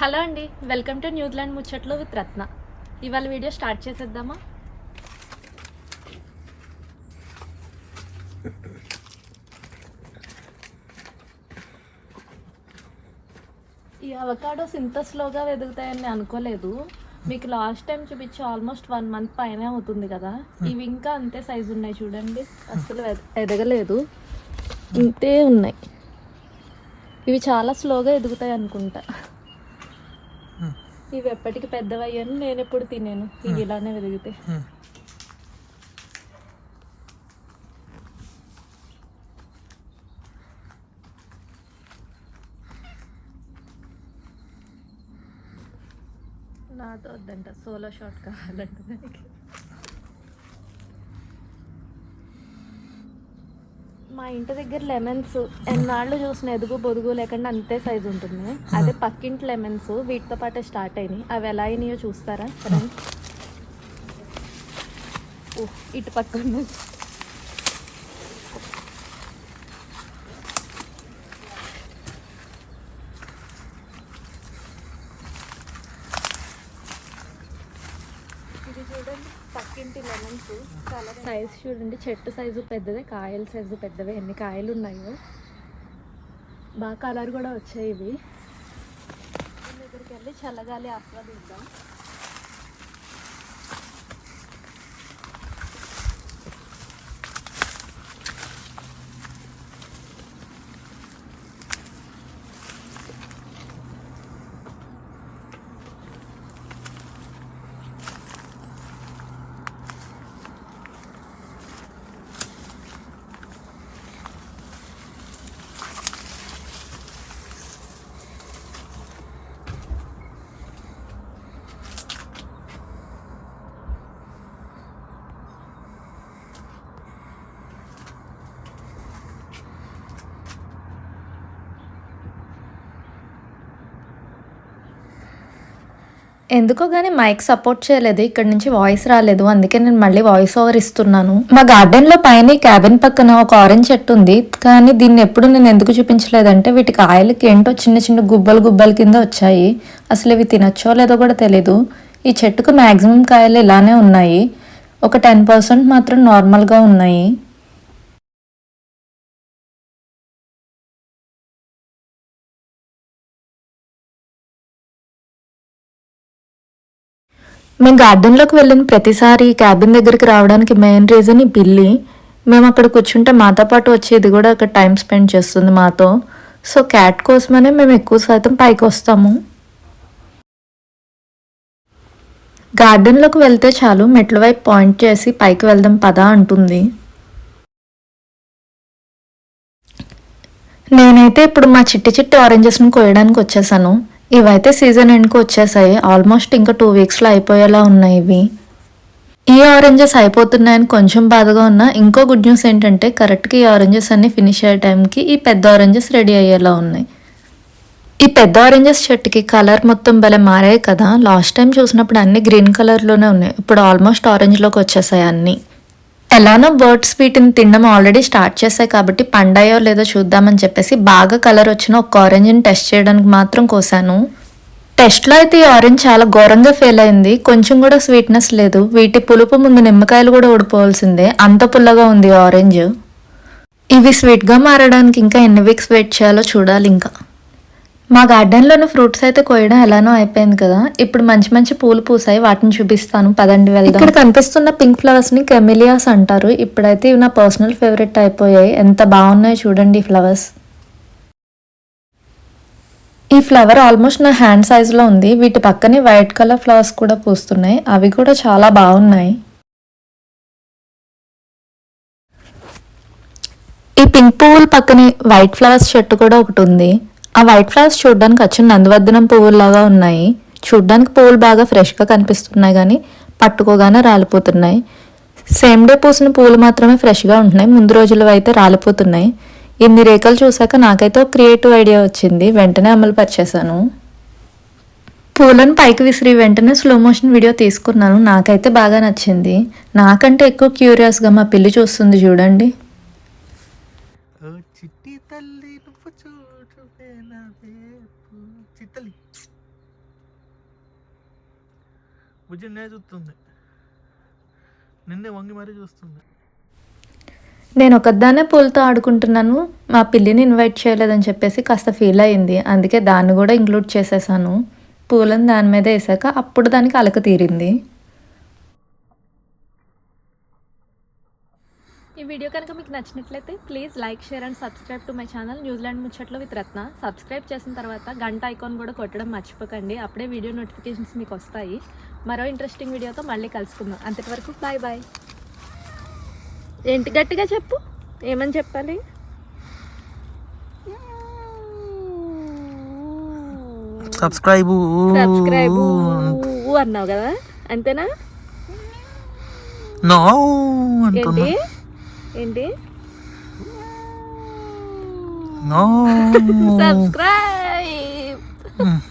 Hello అండి welcome to New Zealand ముచ్చట్లు with Ratna. ఇవాళ వీడియో స్టార్ట్ చేసేద్దామా? ఈ అవకాడోస్ ఇంత స్లోగా వెదుగుతాయని అనుకోలేదు. మీకు లాస్ట్ టైం చూపించి ఆల్మోస్ట్ వన్ మంత్ పైన అవుతుంది కదా. ఇవి ఇంకా అంతే సైజు ఉన్నాయి చూడండి. అసలు ఎదగలేదు ఇంతే ఉన్నాయి. ఇవి చాలా స్లోగా ఎదుగుతాయి అనుకుంటా ఇవి ఎప్పటికి పెద్దవయ్యాను నేను ఎప్పుడు తినేను. ఇవి ఇలానే వెదిగితే. నాతో వద్దంట సోలో షాట్ కావాలంట దానికి. మా ఇంటి దగ్గర లెమన్స్ ఎన్నాళ్ళు చూసిన ఎదుగు బొదుగు లేకుండా అంతే సైజు ఉంటుంది. అదే పక్కింటి లెమన్స్ వీటితో పాటే స్టార్ట్ అయినాయి. అవి ఎలా అయినాయో చూస్తారా? సరే. ఓ ఇటు పక్కన. లెమన్స్ చాలా సైజ్ చూడండి చెట్టు సైజు పెద్దదే కాయల సైజు పెద్దవే. ఎన్ని కాయలు ఉన్నాయో. బాగా కలర్ కూడా వచ్చాయి ఇవి. దగ్గరికి వెళ్ళి చల్లగాలి ఆస్వాదిద్దాం. ఎందుకో గానీ మైక్ సపోర్ట్ చేయలేదు ఇక్కడ నుంచి వాయిస్ రాలేదు అందుకే నేను మళ్ళీ వాయిస్ ఓవర్ ఇస్తున్నాను. మా గార్డెన్లో పైన క్యాబిన్ పక్కన ఒక ఆరెంజ్ చెట్టు ఉంది కానీ దీన్ని ఎప్పుడు నేను ఎందుకు చూపించలేదంటే వీటి కాయలకి ఏంటో చిన్న చిన్న గుబ్బలు గుబ్బల కింద వచ్చాయి. అసలు ఇవి తినచ్చో లేదో కూడా తెలీదు. ఈ చెట్టుకు మాక్సిమం కాయలు ఇలానే ఉన్నాయి. ఒక టెన్ పర్సెంట్ మాత్రం నార్మల్గా ఉన్నాయి. మేము గార్డెన్లోకి వెళ్ళిన ప్రతిసారి క్యాబిన్ దగ్గరికి రావడానికి మెయిన్ రీజన్ ఈ పిల్లి. మేము అక్కడ కూర్చుంటే మాతో పాటు వచ్చేది కూడా అక్కడ టైం స్పెండ్ చేస్తుంది మాతో. సో క్యాట్ కోసమనే మేము ఎక్కువ శాతం పైకి వస్తాము. గార్డెన్లోకి వెళ్తే చాలు మెట్ల వైపు పాయింట్ చేసి పైకి వెళ్దాం పదా అంటుంది. నేనైతే ఇప్పుడు మా చిట్టి చిట్టి ఆరెంజెస్ను కోయడానికి వచ్చేసాను. ఇవైతే సీజన్ ఎండ్కి వచ్చేసాయి. ఆల్మోస్ట్ ఇంకా టూ వీక్స్లో అయిపోయేలా ఉన్నాయి ఇవి. ఈ ఆరెంజెస్ అయిపోతున్నాయని కొంచెం బాధగా ఉన్నా ఇంకో గుడ్ న్యూస్ ఏంటంటే కరెక్ట్గా ఈ ఆరెంజెస్ అన్ని ఫినిష్ అయ్యే టైంకి ఈ పెద్ద ఆరెంజెస్ రెడీ అయ్యేలా ఉన్నాయి. ఈ పెద్ద ఆరెంజెస్ చెట్టుకి కలర్ మొత్తం భలే మారాయి కదా. లాస్ట్ టైం చూసినప్పుడు అన్ని గ్రీన్ కలర్లోనే ఉన్నాయి. ఇప్పుడు ఆల్మోస్ట్ ఆరెంజ్లోకి వచ్చేసాయి అన్నీ. ఎలానో బర్డ్స్ వీటిని తినడం ఆల్రెడీ స్టార్ట్ చేశాయి కాబట్టి పండాయో లేదో చూద్దామని చెప్పేసి బాగా కలర్ వచ్చిన ఒక ఆరెంజ్ని టెస్ట్ చేయడానికి మాత్రం కోసాను. టెస్ట్లో అయితే ఈ ఆరెంజ్ చాలా ఘోరంగా ఫెయిల్ అయింది. కొంచెం కూడా స్వీట్నెస్ లేదు. వీటి పులుపు ముందు నిమ్మకాయలు కూడా ఊడిపోవాల్సిందే. అంత పుల్లగా ఉంది ఆరెంజ్ ఇవి స్వీట్గా మారడానికి ఇంకా ఎన్ని వీక్స్ వెయిట్ చేయాలో చూడాలి ఇంకా. మా గార్డెన్లోని ఫ్రూట్స్ అయితే కోయడం ఎలానో అయిపోయింది కదా. ఇప్పుడు మంచి మంచి పూలు పూసాయి. వాటిని చూపిస్తాను. పదండి వెళ్దాం. ఇక్కడ కనిపిస్తున్న పింక్ ఫ్లవర్స్ని కెమిలియాస్ అంటారు. ఇప్పుడైతే ఇవి నా పర్సనల్ ఫేవరెట్ అయిపోయాయి. ఎంత బాగున్నాయో చూడండి ఈ ఫ్లవర్స్. ఈ ఫ్లవర్ ఆల్మోస్ట్ నా హ్యాండ్ సైజులో ఉంది. వీటి పక్కనే వైట్ కలర్ ఫ్లవర్స్ కూడా పూస్తున్నాయి. అవి కూడా చాలా బాగున్నాయి. ఈ పింక్ పువ్వుల పక్కనే వైట్ ఫ్లవర్స్ చెట్టు కూడా ఒకటి ఉంది. ఆ వైట్ ఫ్లవర్స్ చూడడానికి అచ్చు నందివర్ధనం పువ్వుల్లాగా ఉన్నాయి. చూడడానికి పువ్వులు బాగా ఫ్రెష్గా కనిపిస్తున్నాయి కానీ పట్టుకోగానే రాలిపోతున్నాయి. సేమ్ డే పూసిన పువ్వులు మాత్రమే ఫ్రెష్గా ఉంటున్నాయి. ముందు రోజులు అయితే రాలిపోతున్నాయి. ఇన్ని రేఖలు చూసాక నాకైతే ఒక క్రియేటివ్ ఐడియా వచ్చింది. వెంటనే అమలు పరిచేశాను. పూలను పైకి విసిరి వెంటనే స్లో మోషన్ వీడియో తీసుకున్నాను. నాకైతే బాగా నచ్చింది. నాకంటే ఎక్కువ క్యూరియస్గా మా పిల్లి చూస్తుంది చూడండి. వేపు చిత్తలి. చూస్తుంది. నిన్నే వంగి మరీ చూస్తుంది. నేను ఒకదాన్నే పూలతో ఆడుకుంటున్నాను. మా పిల్లిని ఇన్వైట్ చేయలేదని చెప్పేసి కాస్త ఫీల్ అయ్యింది. అందుకే దాన్ని కూడా ఇంక్లూడ్ చేసేసాను. పూలను దాని మీద వేసాక అప్పుడు దానికి అలక తీరింది. ఈ వీడియో కనుక మీకు నచ్చినట్లయితే please like share and subscribe to my channel New Zealand ముచ్చట్లు విత్ రత్న సబ్స్క్రైబ్ చేసిన తర్వాత గంట ఐకాన్ కూడా కొట్టడం మర్చిపోకండి. అప్పుడే వీడియో నోటిఫికేషన్స్ మీకు వస్తాయి. మరో ఇంట్రెస్టింగ్ వీడియోతో మళ్ళీ కలుసుకుందాం. అంతటి వరకు బాయ్ బాయ్ ఏంటి గట్టిగా చెప్పు? ఏమని చెప్పాలి? సబ్స్క్రైబ్ సబ్స్క్రైబ్ అన్నావు కదా? అంతేనా? నో అంటున్నా. ఏంటి? సబ్స్క్రైబ్